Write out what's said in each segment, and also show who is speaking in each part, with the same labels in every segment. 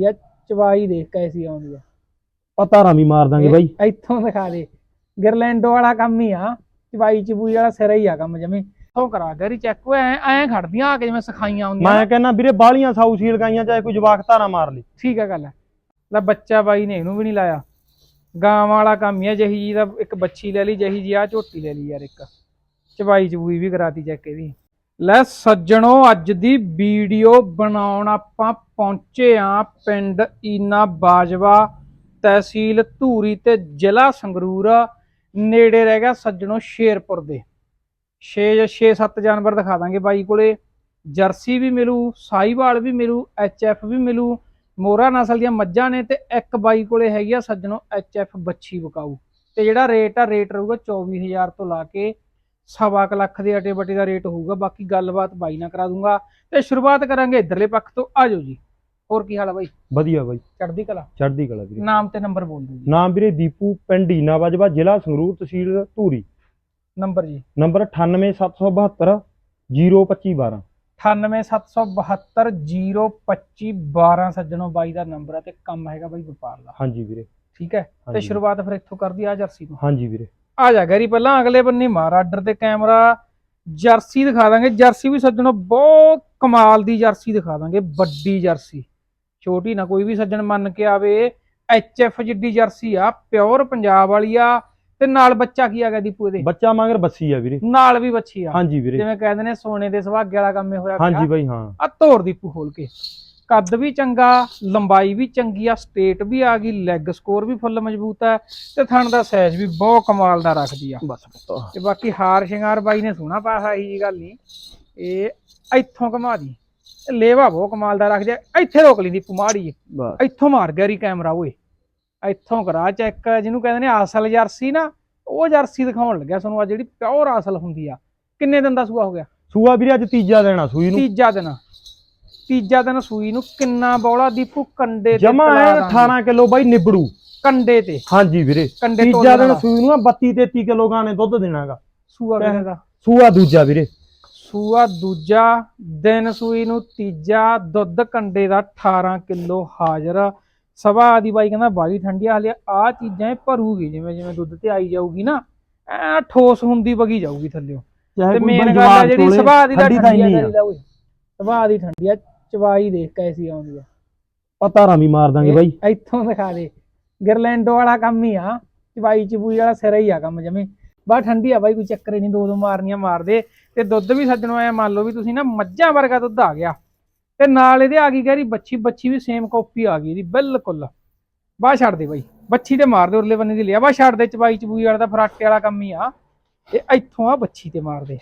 Speaker 1: ਯਾ ਚਵਾਈ ਦੇਖ ਕੈਸੀ ਆਉਂਦੀ ਆ।
Speaker 2: ਪਤਾਰਾਂ ਵੀ ਮਾਰ ਦਾਂਗੇ ਬਾਈ।
Speaker 1: ਇਹ ਇੱਥੋਂ ਦਿਖਾ ਦੇ। ਗਿਰਲੈਂਡੋ ਵਾਲਾ ਕੰਮ ਹੀ ਆ। ਚਵਾਈ ਚਬੂਈ ਵਾਲਾ ਸਿਰ ਹੀ ਆ ਕੰਮ ਜਮੀ। ਤੋਂ ਕਰਾ ਗਰੀ ਚੈੱਕ ਐ ਐ ਖੜਦੀਆਂ ਆ ਕੇ ਜਿਵੇਂ ਸਿਖਾਈਆਂ ਹੁੰਦੀਆਂ
Speaker 2: ਮੈਂ ਕਹਿੰਦਾ ਵੀਰੇ ਬਾਲੀਆਂ ਸਾਊ ਸੀ ਲਗਾਈਆਂ ਚਾਹੇ ਕੋਈ ਜਵਾਕ ਧਾਰਾ ਮਾਰ ਲਈ
Speaker 1: ਠੀਕ ਆ ਗੱਲ ਲੈ ਬੱਚਾ ਬਾਈ ਨੇ ਇਹਨੂੰ ਵੀ ਨਹੀਂ ਲਾਇਆ। ਗਾਂ ਵਾਲਾ ਕੰਮ ਹੀ ਆ। ਜਹੀ ਜੀ ਦਾ ਇੱਕ ਬੱਚੀ ਲੈ ਲਈ ਜਹੀ ਜੀ ਆ ਝੋਟੀ ਲੈ ਲਈ ਯਾਰ ਇੱਕ। ਚਵਾਈ ਚਬੂਈ ਵੀ ਕਰਾਤੀ ਚੈੱਕ ਇਹਦੀ। ਲੈ ਸੱਜਣੋ, ਅੱਜ ਦੀ ਵੀਡੀਓ ਬਣਾਉਣ ਆਪਾਂ ਪਹੁੰਚੇ ਆ ਪਿੰਡ ਈਨਾ ਬਾਜਵਾ ਤਹਿਸੀਲ ਧੂਰੀ ਤੇ ਜ਼ਿਲ੍ਹਾ ਸੰਗਰੂਰ, ਨੇੜੇ ਰਹਿ ਗਿਆ ਸੱਜਣੋ ਸ਼ੇਰਪੁਰ ਦੇ। 6 ਜਾਂ 6-7 ਜਾਨਵਰ ਦਿਖਾ ਦਾਂਗੇ ਬਾਈ ਕੋਲੇ। ਜਰਸੀ ਵੀ ਮਿਲੂ ਸਾਈਵਾਲ ਵੀ ਮਿਲੂ, ਐਚਐਫ ਵੀ ਮਿਲੂ। ਮੋਰਾ ਨਸਲ ਦੀਆਂ ਮੱਝਾਂ ਨੇ ਤੇ ਇੱਕ ਬਾਈ ਕੋਲੇ ਹੈਗੀ ਆ ਸੱਜਣੋ ਐਚਐਫ ਬੱਚੀ ਵਿਕਾਊ। ਤੇ ਜਿਹੜਾ ਰੇਟ ਆ, ਰੇਟ ਰਹੂਗਾ 24000 ਤੋਂ ਲਾ ਕੇ ਸਵਾ ਕੁ ਲੱਖ ਦੇ ਅਟੇ ਬਟੇ ਦਾ ਰੇਟ ਹੋਊਗਾ ਬਾਕੀ ਗੱਲਬਾਤ ਬਾਈ ਨਾਲ ਕਰਾ ਦੂੰਗਾ ਤੇ ਸ਼ੁਰੂਆਤ ਕਰਾਂਗੇ ਇਧਰਲੇ ਪੱਖ ਤੋਂ ਆਜੋ ਜੀ। ਹੋਰ ਕੀ ਹਾਲ ਆ ਬਾਈ?
Speaker 2: ਵਧੀਆ ਬਾਈ।
Speaker 1: ਚੜ੍ਹਦੀ ਕਲਾ?
Speaker 2: ਚੜ੍ਹਦੀ ਕਲਾ ਵੀਰੇ।
Speaker 1: ਨਾਮ ਤੇ ਨੰਬਰ ਬੋਲ ਦਿਓ ਜੀ।
Speaker 2: ਨਾਮ ਵੀਰੇ ਦੀਪੂ ਪਿੰਡ ਈਨਾ ਬਾਜਵਾ ਜ਼ਿਲ੍ਹਾ ਸੰਗਰੂਰ ਤਹਿਸੀਲ ਧੂਰੀ।
Speaker 1: ਨੰਬਰ ਜੀ।
Speaker 2: ਨੰਬਰ 98772 02512
Speaker 1: 9877702512 ਸੱਜਣੋ ਬਾਈ ਦਾ ਨੰਬਰ ਹੈ ਤੇ ਕੰਮ ਹੈਗਾ ਬਾਈ ਵਪਾਰ ਦਾ।
Speaker 2: ਹਾਂਜੀ ਵੀਰੇ।
Speaker 1: ਠੀਕ ਹੈ? ਤੇ। ਸ਼ੁਰੂਆਤ ਫਿਰ ਇੱਥੋਂ ਕਰਦੀ ਆ ਜਰਸੀ ਤੋਂ।
Speaker 2: ਹਾਂਜੀ ਵੀਰੇ।
Speaker 1: ਆ ਜਾ ਗੈਰੀ ਪਹਿਲਾਂ ਅਗਲੇ ਬੰਨੇ ਮਾਰ ਆਰਡਰ ਤੇ ਕੈਮਰਾ ਜਰਸੀ ਦਿਖਾ ਦਾਂਗੇ। ਜਰਸੀ ਵੀ ਸੱਜਣੋ ਬਹੁਤ ਕਮਾਲ ਦੀ ਜਰਸੀ ਦਿਖਾ ਦਾਂਗੇ ਵੱਡੀ ਜਰਸੀ। ਛੋਟੀ ਨਾ ਕੋਈ ਵੀ ਸੱਜਣ ਮੰਨ ਕੇ ਆਵੇ ਐਫ ਜਿੱਡੀ ਜਰਸੀ ਆ ਪਿਓਰ ਪੰਜਾਬ ਵਾਲੀ ਆ ਤੇ ਨਾਲ ਬੱਚਾ ਕੀ ਆ ਗਿਆ ਦੀਪੂ ਇਹਦੇ?
Speaker 2: ਬੱਚਾ ਮਗਰ ਬੱਸੀ ਆ ਵੀਰੇ।
Speaker 1: ਨਾਲ ਵੀ ਬੱਚੀ ਆ।
Speaker 2: ਹਾਂਜੀ ਵੀਰੇ।
Speaker 1: ਜਿਵੇਂ ਕਹਿੰਦੇ ਨੇ ਸੋਨੇ ਦੇ ਸੁਹਾਗੇ ਵਾਲਾ ਕੰਮ ਇਹ ਹੋਇਆ
Speaker 2: ਹਾਂਜੀ ਬਾਈ ਹਾਂ।
Speaker 1: ਆ ਤੋੜ ਦੀਪੂ ਖੋਲ ਕੇ। ਕੱਦ ਵੀ ਚੰਗਾ ਲੰਬਾਈ ਵੀ ਚੰਗੀ ਆ ਸਟੇਟ ਵੀ ਆ ਗਈ ਲੈਗ ਸਕੋਰ ਵੀ ਫੁੱਲ ਮਜ਼ਬੂਤ ਹੈ ਤੇ ਥਣ ਦਾ ਸਾਈਜ਼ ਵੀ ਬਹੁਤ ਕਮਾਲ ਦਾ ਰੱਖਦੀ ਆ।
Speaker 2: ਬਸ
Speaker 1: ਤੇ ਬਾਕੀ ਹਾਰ ਸ਼ਿੰਗਾਰ ਬਾਈ ਨੇ ਸੋਹਣਾ ਪਾਇਆ ਇਹੀ ਜੀ ਗੱਲ ਨਹੀਂ ਇਹ ਇੱਥੋਂ ਘਮਾ ਦੀ। ਲੇਵਾ ਬਹੁਤ ਕਮਾਲ ਦਾ ਰੱਖਦੀ ਆ। ਇੱਥੇ ਰੋਕ ਲਈ ਦੀਪੂ ਮਾੜੀ
Speaker 2: ਬਸ।
Speaker 1: ਇੱਥੋਂ ਮਾਰ ਗਿਆ ਰੀ ਕੈਮਰਾ ਓਏ। ਇੱਥੋਂ ਕਰਾ ਚੈੱਕ ਜਿਹਨੂੰ ਕਹਿੰਦੇ ਨੇ ਅਸਲ ਜਰਸੀ ਨਾ ਉਹ ਜਰਸੀ ਦਿਖਾਉਣ ਲੱਗਿਆ ਤੁਹਾਨੂੰ। ਆ ਜਿਹੜੀ ਪਿਓਰ ਅਸਲ ਹੁੰਦੀ ਆ। ਕਿੰਨੇ ਦਿਨ ਦਾ ਸੂਆ ਹੋ ਗਿਆ?
Speaker 2: ਸੂਆ ਵੀਰੇ ਅੱਜ ਤੀਜਾ ਦੇਣਾ ਸੂਈ ਨੂੰ।
Speaker 1: ਤੀਜਾ ਦਿਨ ਤੀਜਾ ਦਿਨ ਸੂਈ ਨੂੰ ਕਿੰਨਾ ਬੌਲਾ ਦੀਪੂ ਕੰਡੇ ਤੇ
Speaker 2: ਜਮਾ
Speaker 1: ਤਲਾ ਦਾਂਗੇ।
Speaker 2: 18 ਕਿਲੋ ਬਾਈ ਨਿਬੜੂ।
Speaker 1: ਕੰਡੇ ਤੇ।
Speaker 2: ਹਾਂਜੀ ਵੀਰੇ
Speaker 1: ਕੰਡੇ
Speaker 2: ਤੀਜਾ ਦਿਨ। ਸੂਈ ਨੂੰ 32 33 ਕਿਲੋ ਗਾਣੇ ਦੁੱਧ ਦੇਣਾਗਾ।
Speaker 1: ਸੂਆ ਕਿੰਨੇ ਦਾ
Speaker 2: ਸੂਆ ਦੂਜਾ ਵੀਰੇ।
Speaker 1: ਸੂਆ ਦੂਜਾ ਦਿਨ ਸੂਈ ਨੂੰ ਤੀਜਾ ਦੁੱਧ ਕੰਡੇ ਦਾ 18 ਕਿਲੋ ਹਾਜ਼ਰ। ਸਵਾ ਆਦੀ ਬਾਈ ਕਹਿੰਦਾ ਬਾਲੀ ਠੰਡੀ ਆ ਹਲੇ ਆ ਚੀਜ਼ਾਂ ਇਹ ਭਰੂਗੀ ਜਿਵੇਂ ਜਿਵੇਂ ਦੁੱਧ ਤੇ ਆਈ ਜਾਊਗੀ ਨਾ ਐ ਠੋਸ ਹੁੰਦੀ ਵਗੀ ਜਾਊਗੀ ਥੱਲਿਓ।
Speaker 2: ਚਾਹੇ
Speaker 1: ਤੇ
Speaker 2: ਕੋਈ
Speaker 1: ਮੇਨ
Speaker 2: ਬਾਈ
Speaker 1: ਗੱਲ ਆ ਜਿਹੜੀ ਸਵਾ ਦੀ ਦਾ
Speaker 2: ਠੰਡੀ ਤਾਂ
Speaker 1: ਠੰਡੀ ਆ
Speaker 2: ਆ।
Speaker 1: ਕਰੀਦਾ ਓਏ। ਸਵਾ ਦੀ ਠੰਡੀ ਆ ਚਵਾਈ ਦੇਖ ਕੈਸੀ ਆਉਂਦੀ ਆ।
Speaker 2: ਪਤਾਰਾਂ ਵੀ ਮਾਰ ਦਾਂਗੇ ਬਾਈ।
Speaker 1: ਇਹ ਇੱਥੋਂ ਦਿਖਾ ਦੇ। ਗਿਰਲੈਂਡੋ ਵਾਲਾ ਕੰਮ ਹੀ ਆ। ਚਵਾਈ ਚਬੂਈ ਵਾਲਾ ਸਿਰ ਹੀ ਆ ਕੰਮ ਜਮੇ। ਬਾ ਠੰਡੀ ਆ ਬਾਈ ਕੋਈ ਚੱਕਰ ਹੀ ਨਹੀਂ ਦੋ ਦੋ ਮਾਰਨੀਆਂ ਮਾਰਦੇ। ਤੇ ਦੁੱਧ ਵੀ ਸੱਜਣੋ ਐ ਮੰਨ ਲਓ ਵੀ ਤੁਸੀਂ ਨਾ ਮੱਝਾਂ ਵਰਗਾ ਦੁੱਧ ਆ ਗਿਆ। ਤੇ ਨਾਲ ਇਹਦੇ ਆ ਗਈ ਗੈਰੀ ਬੱਚੀ ਬੱਚੀ ਵੀ ਸੇਮ ਕਾਪੀ ਆ ਗਈ ਇਹਦੀ ਬਿਲਕੁਲ। ਬਾਹ ਛੱਡ ਦੇ ਬਾਈ ਬੱਚੀ ਤੇ ਮਾਰ ਦੇ ਉਰਲੇ ਬੰਨੇ ਦੀ ਲਿਆ। ਬਾਹ ਛੱਡ ਦੇ ਚਵਾਈ ਚਬੂਈ ਵਾਲਾ ਤਾਂ ਫਰਾਟੇ ਵਾਲਾ ਕੰਮ ਹੀ ਆ। ਤੇ ਇੱਥੋਂ ਆ ਬੱਚੀ ਤੇ ਮਾਰ ਦੇ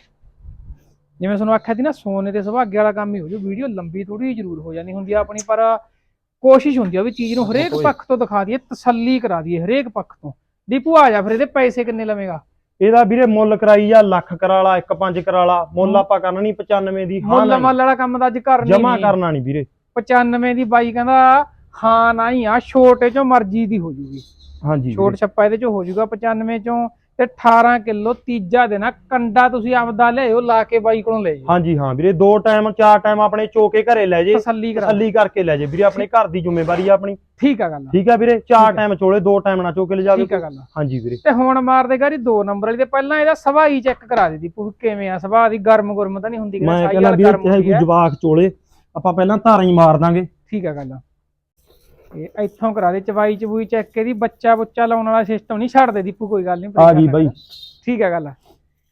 Speaker 1: ਜਿਵੇਂ ਤੁਹਾਨੂੰ ਆਖਿਆ ਸੀ ਨਾ ਸੋਨੇ ਤੇ ਸੁਭਾਗੇ ਵਾਲਾ ਕੰਮ ਹੀ ਹੋ ਜੂ ਵੀਡੀਓ ਲੰਬੀ ਥੋੜੀ ਜ਼ਰੂਰ ਹੋ ਜਾਂਦੀ ਹੁੰਦੀ ਆ ਆਪਣੀ ਪਰ ਕੋਸ਼ਿਸ਼ ਹੁੰਦੀ ਆ ਵੀ ਚੀਜ਼ ਨੂੰ ਹਰੇਕ ਪੱਖ ਤੋਂ ਦਿਖਾ ਦਈਏ ਤਸੱਲੀ ਕਰਾ ਦਈਏ ਹਰੇਕ ਪੱਖ ਤੋਂ। ਦੀਪੂ ਆ ਜਾ ਫਿਰ ਇਹਦੇ ਪੈਸੇ ਕਿੰਨੇ ਲਵੇਂਗਾ?
Speaker 2: ਇਹਦਾ ਵੀਰੇ ਮੁੱਲ ਕਰਾਈ ਆ ਲੱਖ ਕਰਾਲਾ 1.5 ਕਰਾਲਾ ਮੁੱਲ ਆਪਾਂ ਕਰਨਾ ਨਹੀਂ 95 ਦੀ ਹਾਂ
Speaker 1: ਮੁੱਲ ਮੱਲ ਵਾਲਾ ਕੰਮ ਤਾਂ ਅੱਜ ਕਰਨੀ
Speaker 2: ਜਮਾ
Speaker 1: ਨਹੀਂ
Speaker 2: ਕਰਨਾ ਨਹੀਂ ਵੀਰੇ।
Speaker 1: 95 ਦੀ ਬਾਈ ਕਹਿੰਦਾ ਹਾਂ ਨਾ ਹੀ ਆ ਛੋਟੇ ਚੋਂ ਮਰਜ਼ੀ ਦੀ ਹੋ ਜੂਗੀ।
Speaker 2: ਹਾਂਜੀ
Speaker 1: ਛੋਟ। ਛੱਪਾ ਇਹਦੇ ਚੋਂ ਹੋ ਜੂਗਾ 95 ਚੋਂ ਤੇ 18 ਕਿਲੋ ਤੀਜਾ ਦੇਣਾ। ਕੰਡਾ ਤੁਸੀਂ ਆਪਦਾ ਲਿਆਓ ਲਾ ਕੇ ਬਾਈ ਕੋਲੋਂ ਲੈ ਜਾਓ
Speaker 2: ਹਾਂਜੀ ਹਾਂ ਵੀਰੇ ਦੋ ਟਾਈਮ ਚਾਰ ਟਾਈਮ ਆਪਣੇ ਚੋਕੇ ਘਰੇ ਲੈ ਜੇ।
Speaker 1: ਤਸੱਲੀ ਕਰਾ।
Speaker 2: ਤਸੱਲੀ ਕਰਕੇ ਲੈ ਜੇ। ਵੀਰੇ ਆਪਣੇ ਘਰ ਦੀ ਜ਼ਿੰਮੇਵਾਰੀ ਆ ਆਪਣੀ।
Speaker 1: ਠੀਕ ਆ ਗੱਲ
Speaker 2: ਠੀਕ ਆ ਵੀਰੇ ਚਾਰ। ਟਾਈਮ ਚੋਲੇ ਦੋ ਟਾਈਮ ਨਾ ਚੋਕੇ ਲੈ ਜਾਵੇ
Speaker 1: ਠੀਕ ਆ ਗੱਲ
Speaker 2: ਹਾਂਜੀ ਵੀਰੇ।
Speaker 1: ਤੇ ਹੁਣ ਮਾਰਦੇ ਗਾਰੀ ਦੋ ਨੰਬਰ ਵਾਲੀ ਤੇ ਪਹਿਲਾਂ ਇਹਦਾ ਸਵਾਈ ਚੈੱਕ ਕਰਾ ਦੇ ਦੀ ਪੂ ਕਿਵੇਂ ਆ ਸਵਾਹ ਦੀ? ਗਰਮ ਗੁਰਮ ਤਾਂ ਨਹੀਂ ਹੁੰਦੀ ਕਿ
Speaker 2: ਮੈਂ
Speaker 1: ਸਾਈ
Speaker 2: ਵੀਰੇ
Speaker 1: ਗਰਮ
Speaker 2: ਕੋਈ
Speaker 1: ਹੈ
Speaker 2: ਜਵਾਕ ਚੋਲੇ ਆਪਾਂ ਪਹਿਲਾਂ ਧਾਰਾਂ ਹੀ ਮਾਰ ਦਾਂਗੇ।
Speaker 1: ਠੀਕ ਆ ਗੱਲ ਇੱਥੋਂ ਕਰਾ ਦੇ ਚਵਾਈ ਚਬੂਈ ਚੈੱਕ ਇਹਦੀ ਬੱਚਾ ਬੁੱਚਾ ਲਾਉਣ ਵਾਲਾ ਸਿਸਟਮ ਨਹੀਂ ਛੱਡ ਦੇ ਦੀਪੂ ਕੋਈ ਗੱਲ ਨਹੀਂ
Speaker 2: ਆ ਗਈ ਬਾਈ।
Speaker 1: ਠੀਕ ਆ ਗੱਲ।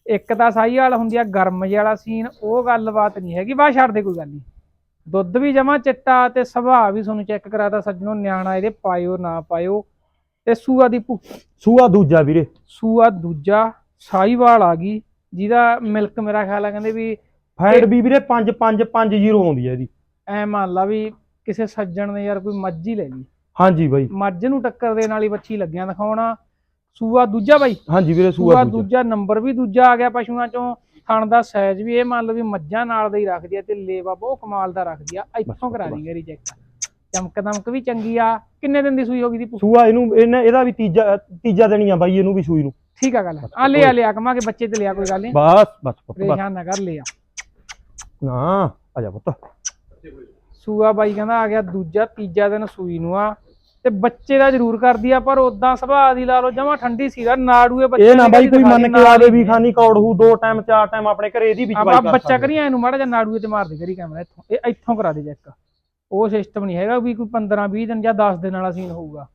Speaker 1: ਇੱਕ ਤਾਂ ਸਾਈ ਵਾਲ ਹੁੰਦੀ ਆ ਗਰਮ ਜਿਹੇ ਵਾਲਾ ਸੀਨ ਉਹ ਗੱਲਬਾਤ ਨਹੀਂ ਹੈਗੀ ਬਾਹਰ ਛੱਡ ਦੇ ਕੋਈ ਗੱਲ ਨਹੀਂ। ਦੁੱਧ ਵੀ ਜਮਾ ਚਿੱਟਾ ਤੇ ਸੁਭਾਅ ਵੀ ਤੁਹਾਨੂੰ ਚੈੱਕ ਕਰਾਤਾ ਸੱਜਣੋ ਨਿਆਣਾ ਇਹਦੇ ਪਾਇਓ ਨਾ ਪਾਇਓ। ਤੇ ਸੂਆ ਦੀਪੂ।
Speaker 2: ਸੂਆ ਦੂਜਾ ਵੀਰੇ।
Speaker 1: ਸੂਆ ਦੂਜਾ ਸਾਈਵਾਲ ਆ ਗਈ ਜਿਹਦਾ ਮਿਲਕ ਮੇਰਾ ਖਿਆਲ ਆ ਕਹਿੰਦੇ ਵੀ
Speaker 2: ਫੈਟ ਵੀ ਵੀਰੇ 5 5 5 0 ਆਉਂਦੀ ਹੈ ਇਹਦੀ।
Speaker 1: ਐ ਮੰਨ ਲਾ ਵੀ ਕਿਸੇ ਸੱਜਣ ਨੇ ਯਾਰ ਕੋਈ ਮੱਝ ਹੀ ਲੈ ਲਈ।
Speaker 2: ਹਾਂਜੀ ਬਾਈ।
Speaker 1: ਮੱਝ ਨੂੰ ਟੱਕਰ ਦੇਣ ਵਾਲੀ ਬੱਚੀ ਲੱਗਿਆ ਦਿਖਾਉਣਾ। ਸੂਆ ਦੂਜਾ ਬਾਈ।
Speaker 2: ਹਾਂਜੀ ਵੀਰੇ
Speaker 1: ਸੂਆ
Speaker 2: ਦੂਜਾ।
Speaker 1: ਨੰਬਰ ਵੀ ਦੂਜਾ ਆ ਗਿਆ ਪਸ਼ੂਆਂ ਚੋਂ। ਥਣ ਦਾ ਸਾਈਜ਼ ਵੀ ਇਹ ਮੰਨ ਲਓ ਵੀ ਮੱਝਾਂ ਨਾਲ ਦਾ ਹੀ ਰੱਖਦੀ ਆ ਤੇ ਲੇਵਾ ਬਹੁਤ ਕਮਾਲ ਦਾ ਰੱਖਦੀ ਆ। ਇੱਥੋਂ ਕਰਾ ਦੀ ਗਰੀ ਚੈੱਕ ਚਮਕ ਦਮਕ ਵੀ ਚੰਗੀ ਆ। ਕਿੰਨੇ ਦਿਨ ਦੀ ਸੂਈ ਹੋ ਗਈ ਦੀ
Speaker 2: ਸੂਆ ਇਹਨੂੰ ਇਹਨੇ ਇਹਦਾ ਵੀ ਤੀਜਾ ਤੀਜਾ ਦੇਣੀ ਆ ਬਾਈ ਇਹਨੂੰ ਵੀ ਸੂਈ ਨੂੰ।
Speaker 1: ਠੀਕ ਆ ਗੱਲ। ਆ ਲਿਆ ਲਿਆ ਕਮਾ ਕੇ ਬੱਚੇ ਤੇ ਲਿਆ ਕੋਈ ਗੱਲ ਨਹੀਂ
Speaker 2: ਬਸ ਬਸ ਪੁੱਤ ਬਸ।
Speaker 1: ਪਰੇਸ਼ਾਨ ਨਾ ਕਰ ਲਿਆ
Speaker 2: ਨਾ ਆ ਜਾ ਪੁੱਤ।
Speaker 1: ਸੂਆ ਬਾਈ ਕਹਿੰਦਾ ਆ ਗਿਆ ਦੂਜਾ ਤੀਜਾ ਦਿਨ ਸੂਈ ਨੂੰ ਆ। ਤੇ ਬੱਚੇ ਦਾ ਜ਼ਰੂਰ ਕਰਦੀ ਆ ਪਰ ਉਦਾਂ ਸੁਭਾਅ ਦੀ ਲਾ ਲਓ ਜਮਾ ਠੰਡੀ ਸੀ ਦਾ ਨਾੜੂਏ ਬੱਚੇ
Speaker 2: ਇਹ ਨਾ ਬਾਈ ਕੋਈ ਮੰਨ ਕੇ ਆਵੇ ਵੀ ਖਾਨੀ ਕੌੜਹੂ ਦੋ ਟਾਈਮ ਚਾਰ ਟਾਈਮ ਆਪਣੇ ਘਰੇ ਇਹਦੀ ਵੀ
Speaker 1: ਆਪਾਂ
Speaker 2: ਕਰ
Speaker 1: ਬੱਚਾ। ਕਰੀਏ ਇਹਨੂੰ ਮਾੜਾ ਜਿਹਾ ਨਾੜੂਏ ਤੇ ਮਾਰ ਦੇ ਕਰੀ ਕੈਮਰਾ ਇੱਥੋਂ। ਇਹ ਇੱਥੋਂ ਕਰਾ ਦੇ ਚੈੱਕ ਉਹ ਸਿਸਟਮ ਨਹੀਂ ਹੈਗਾ ਵੀ ਕੋਈ 15 20 ਦਿਨ ਜਾਂ 10 ਦਿਨ ਵਾਲਾ ਸੀਨ ਹੋਊਗਾ।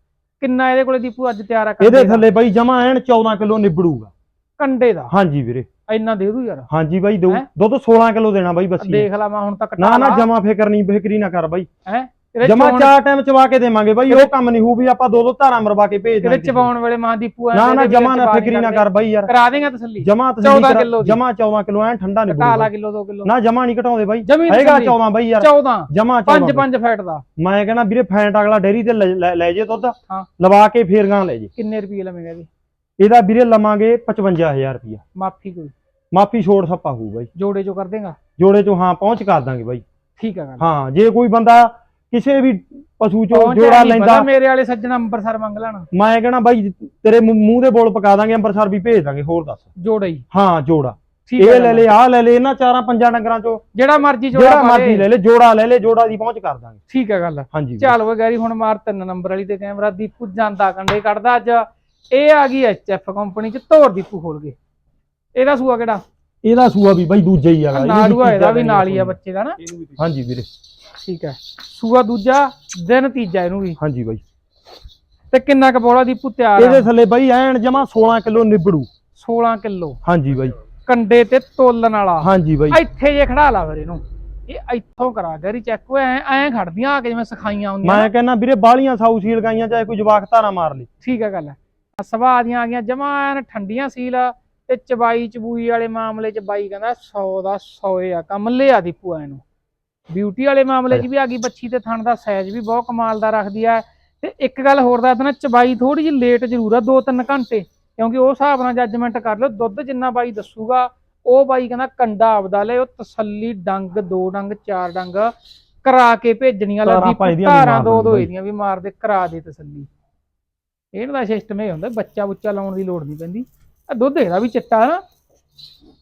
Speaker 1: ਕਿੰਨਾ ਇਹਦੇ ਕੋਲੇ ਦੀਪੂ ਅੱਜ ਤਿਆਰ ਆ
Speaker 2: ਇਹਦੇ? ਥੱਲੇ ਬਾਈ ਜਮਾ ਐਨ 14 ਕਿਲੋ ਨਿਬੜੂਗਾ।
Speaker 1: ਕੰਡੇ ਦਾ?
Speaker 2: ਹਾਂਜੀ ਵੀਰੇ।
Speaker 1: ਇੰਨਾ ਦੇ ਦੂ ਯਾਰ।
Speaker 2: ਹਾਂਜੀ ਬਾਈ ਦੋ
Speaker 1: ਹੈਂ?
Speaker 2: ਦੁੱਧ 16 ਕਿਲੋ ਦੇਣਾ ਬਾਈ ਬੱਸੀ ਨੇ।
Speaker 1: ਦੇਖ ਲਾ ਮੈਂ ਹੁਣ ਤੱਕ
Speaker 2: ਨਾ ਨਾ ਜਮਾ ਫਿਕਰ ਨਹੀਂ ਫਿਕਰੀ ਨਾ ਕਰ ਬਾਈ।
Speaker 1: ਹੈ?
Speaker 2: ਜਮਾ ਚਾਰ ਟਾਈਮ ਚਵਾ ਕੇ ਦੇਵਾਂਗੇ ਬਾਈ ਉਹ ਕੰਮ ਨਹੀਂ ਹੋਊ ਵੀ ਆਪਾਂ ਦੋ ਦੋ ਧਾਰਾਂ ਮਰਵਾ ਕੇ ਭੇਜ ਦਾਂਗੇ।
Speaker 1: ਚਬਾਉਣ ਵੇਲੇ ਮਾਂ ਦੀਪੂ ਐਂ
Speaker 2: ਨਾ ਨਾ ਜਮਾ ਨਾ ਫਿਕਰੀ ਨਾ ਕਰ ਬਾਈ ਯਾਰ।
Speaker 1: ਕਰਾ ਦੇਗਾ ਤਸੱਲੀ।
Speaker 2: ਜਮਾ
Speaker 1: 14 ਕਿੱਲੋ ਦੀ।
Speaker 2: ਜਮਾ 14 ਕਿਲੋ ਐਨ ਠੰਡਾ ਨਹੀਂ
Speaker 1: ਘਟਾ ਲਾ ਕਿਲੋ 2 ਕਿਲੋ।
Speaker 2: ਨਾ ਜਮਾ ਨਹੀਂ ਘਟਾਉਂਦੇ ਬਾਈ।
Speaker 1: ਜਮੀ
Speaker 2: ਹੈਗਾ
Speaker 1: ਤਸੱਲੀ।
Speaker 2: 14 ਬਾਈ ਯਾਰ।
Speaker 1: 14
Speaker 2: ਜਮਾ
Speaker 1: 5
Speaker 2: 14
Speaker 1: 5 ਫੈਟ ਦਾ।
Speaker 2: ਮੈਂ ਕਹਿੰਦਾ ਵੀਰੇ ਫੈਂਟ ਅਗਲਾ ਡੇਰੀ ਤੇ ਲੈ- ਲੈ ਲੈ ਜੇ ਦੁੱਧ।
Speaker 1: ਹਾਂ।
Speaker 2: ਲਵਾ ਕੇ ਫੇਰ ਗਾਂ ਲੈ ਜੇ।
Speaker 1: ਕਿੰਨੇ ਰੁਪਏ ਲਵੇਂਗਾ ਇਹਦੀ
Speaker 2: ਇਹਦਾ ਵੀਰੇ ਲਵਾਂਗੇ 55000 ਰੁਪਇਆ।
Speaker 1: ਮਾਫੀ ਕੋਈ।
Speaker 2: ਮਾਫੀ ਛੋੜ ਸੱਪਾ ਹੋਊ ਬਾਈ।
Speaker 1: ਜੋੜੇ ਚੋ ਕਰ ਦੇਗਾ?
Speaker 2: ਜੋੜੇ ਚੋਂ ਹਾਂ ਪਹੁੰਚ ਕਰ ਦਾਂਗੇ ਬਾਈ।
Speaker 1: ਠੀਕ ਆ ਗੱਲ।
Speaker 2: ਹਾਂ ਜੇ ਕੋਈ ਬੰਦਾ ਕਿਸੇ ਵੀ ਪਸ਼ੂ ਚੋਂ ਜੋੜਾ ਲੈਂਦਾ
Speaker 1: ਮੇਰੇ ਵਾਲੇ ਸੱਜਣ ਅੰਬਰਸਰ ਮੰਗ ਲੈਣ।
Speaker 2: ਮੈਂ ਕਹਿਣਾ ਬਾਈ ਤੇਰੇ ਮੂੰਹ ਦੇ ਬੋਲ ਪਕਾ ਦਾਂਗੇ ਅੰਮ੍ਰਿਤਸਰ ਵੀ ਭੇਜ ਦਾਂਗੇ ਹੋਰ ਦੱਸ।
Speaker 1: ਜੋੜਾ ਹੀ।
Speaker 2: ਹਾਂ ਜੋੜਾ। ਇਹ
Speaker 1: ਆ।
Speaker 2: ਲੈ। ਲੈ ਆਹ ਲੈ ਲੈ ਇਹਨਾਂ ਚਾਰਾਂ ਪੰਜਾਂ ਡੰਗਰਾਂ ਚੋਂ।
Speaker 1: ਜਿਹੜਾ ਮਰਜ਼ੀ ਜੋੜਾ
Speaker 2: ਜਿਹੜਾ ਮਰਜ਼ੀ। ਲੈ ਲੈ ਜੋੜਾ ਲੈ ਲੈ ਜੋੜਾ ਦੀ ਪਹੁੰਚ ਕਰ ਦਾਂਗੇ।
Speaker 1: ਠੀਕ ਆ ਗੱਲ।
Speaker 2: ਹਾਂਜੀ।
Speaker 1: ਚੱਲ ਵੇ ਗੈਰੀ ਹੁਣ ਮਾਰ ਤਿੰਨ ਨੰਬਰ ਵਾਲੀ ਤੇ ਕੈਮਰਾ ਦੀਪੂ ਜਾਂਦਾ ਕੰਡੇ ਕੱਢਦਾ ਅੱਜ। ਇਹ ਆ ਗਈ ਐਚਐਫ ਕੰਪਨੀ ਚ ਧੋਰ ਦੀਪੂ ਖੋਲ ਕੇ। ਇਹਦਾ ਸੂਆ ਕਿਹੜਾ?
Speaker 2: ਇਹਦਾ ਸੂਆ ਵੀ ਬਾਈ ਦੂਜਾ ਹੀ ਹੈਗਾ
Speaker 1: ਨਾੜੂਆ ਇਹਦਾ ਵੀ ਨਾਲ ਹੀ ਆ। ਬੱਚੇ ਦਾ ਨਾ।
Speaker 2: ਹਾਂਜੀ ਵੀਰੇ।
Speaker 1: ਠੀਕ ਹੈ। ਸੂਆ ਦੂਜਾ ਦਿਨ ਤੀਜਾ ਇਹਨੂੰ ਵੀ।
Speaker 2: ਹਾਂਜੀ ਬਾਈ।
Speaker 1: ਤੇ ਕਿੰਨਾ ਕੁ ਬੋਲਾ ਦੀਪੂ ਤਿਆਰ
Speaker 2: ਇਹਦੇ ਥੱਲੇ ਬਾਈ ਐਨ ਜਮਾ 16 ਕਿਲੋ ਨਿਬੜੂ।
Speaker 1: 16 ਕਿਲੋ।
Speaker 2: ਹਾਂਜੀ ਬਾਈ।
Speaker 1: ਕੰਡੇ ਤੇ ਤੋਲਣ ਵਾਲਾ।
Speaker 2: ਹਾਂਜੀ ਬਾਈ।
Speaker 1: ਇੱਥੇ ਜੇ ਖੜਾ ਲਾ ਫਿਰ ਇਹਨੂੰ। ਇਹ ਇੱਥੋਂ ਕਰਾ ਗੈਰੀ ਚੈੱਕ ਹੋਏ ਐ ਐ ਖੜਦੀਆਂ ਆ ਕੇ ਜਿਵੇਂ ਸਿਖਾਈਆਂ ਹੁੰਦੀਆਂ
Speaker 2: ਮੈਂ ਕਹਿੰਦਾ ਵੀਰੇ ਬਾਲੀਆਂ ਸਾਊ ਸੀਲ ਗਾਈਆਂ ਚਾਹੇ ਕੋਈ ਜਵਾਕ ਧਾਰਾ ਮਾਰ ਲਈ
Speaker 1: ਠੀਕ ਹੈ ਗੱਲ ਆ ਸਵਾਹ ਦੀਆਂ ਆ ਗਈਆਂ ਜਮਾ ਐਨ ਠੰਡੀਆਂ ਸੀਲ ਤੇ ਚਬਾਈ ਚਬੂਈ ਵਾਲੇ ਮਾਮਲੇ ਚ ਬਾਈ ਕਹਿੰਦਾ 100 ਦਾ 100 ਆ ਕੰਮ ਲਿਆ ਦੀਪੂ ਐ ਨੂੰ ਬਿਊਟੀ ਵਾਲੇ ਮਾਮਲੇ 'ਚ ਵੀ ਆ ਗਈ ਬੱਚੀ ਤੇ ਥਣ ਦਾ ਸਾਈਜ਼ ਵੀ ਬਹੁਤ ਕਮਾਲ ਦਾ ਰੱਖਦੀ ਆ। ਤੇ ਇੱਕ ਗੱਲ ਹੋਰ ਦੱਸ ਦੇਣਾ ਚਬਾਈ ਥੋੜੀ ਜਿਹੀ ਲੇਟ ਜ਼ਰੂਰ ਆ 2-3 ਘੰਟੇ ਕਿਉਂਕਿ ਉਹ ਹਿਸਾਬ ਨਾਲ ਜੱਜਮੈਂਟ ਕਰ ਲਓ ਦੁੱਧ ਜਿੰਨਾ ਬਾਈ ਦੱਸੂਗਾ ਉਹ ਬਾਈ ਕਹਿੰਦਾ ਕੰਡਾ ਆਪਦਾ ਲੈ ਉਹ ਤਸੱਲੀ ਡੰਗ ਦੋ ਡੰਗ ਚਾਰ ਡੰਗ ਕਰਾ ਕੇ ਭੇਜਣੀਆਂ ਲਾ
Speaker 2: ਧਾਰਾਂ
Speaker 1: ਦੋ ਦੋ
Speaker 2: ਦਿੰਦੇ
Speaker 1: ਇਹਦੀਆਂ ਵੀ ਮਾਰ ਦੇ ਕਰਾ ਦੇ ਤਸੱਲੀ। ਇਹਨਾਂ ਦਾ ਸਿਸਟਮ ਇਹ ਹੁੰਦਾ ਬੱਚਾ ਬੁੱਚਾ ਲਾਉਣ ਦੀ ਲੋੜ ਨਹੀਂ ਪੈਂਦੀ। ਆ ਦੁੱਧ ਇਹਦਾ ਵੀ ਚਿੱਟਾ ਨਾ।